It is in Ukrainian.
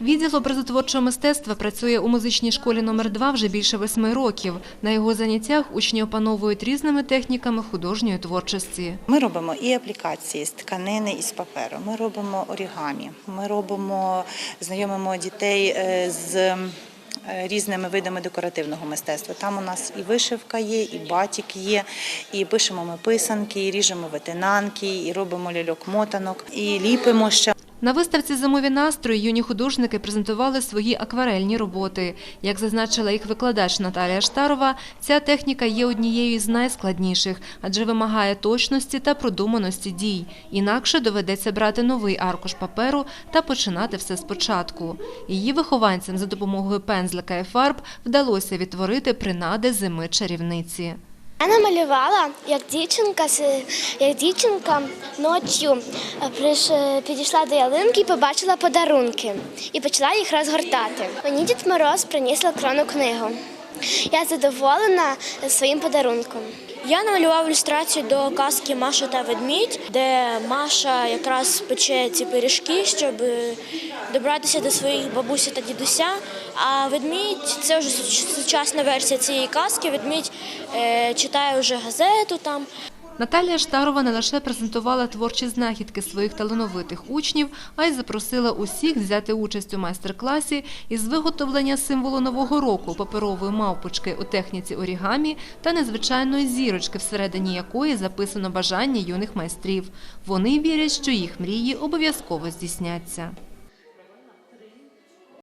Відділ образотворчого мистецтва працює у музичній школі номер 2 вже більше восьми років. На його заняттях учні опановують різними техніками художньої творчості. Ми робимо і аплікації з тканини і з паперу. Ми робимо орігамі. Ми робимо, знайомимо дітей е, з е, різними видами декоративного мистецтва. Там у нас і вишивка є, і батік є, і пишемо ми писанки, і ріжемо ветенанки, і робимо ляльок-мотанок, і ліпимо ще. На виставці «Зимові настрої» юні художники презентували свої акварельні роботи. Як зазначила їх викладач Наталія Штарова, ця техніка є однією з найскладніших, адже вимагає точності та продуманості дій. Інакше доведеться брати новий аркуш паперу та починати все спочатку. Її вихованцям за допомогою пензлика і фарб вдалося відтворити принади зими чарівниці. Я намалювала, як дівчинка, як дівчинка ночі е, підійшла до ялинки і побачила подарунки і почала їх розгортати. Мені Дід Мороз приніс електронну книгу. Я задоволена своїм подарунком. Я намалював ілюстрацію до казки Маша та ведмідь, де Маша якраз пече ці пиріжки, щоб е, добратися до своїх бабусі та дідуся. А ведмідь це вже сучасна версія цієї казки. Ведмідь е, читає вже газету там. Наталія Штарова не лише презентувала творчі знахідки своїх талановитих учнів, а й запросила усіх взяти участь у майстер-класі із виготовлення символу Нового року паперової мавпочки у техніці орігамі та незвичайної зірочки, всередині якої записано бажання юних майстрів. Вони вірять, що їх мрії обов'язково здійсняться.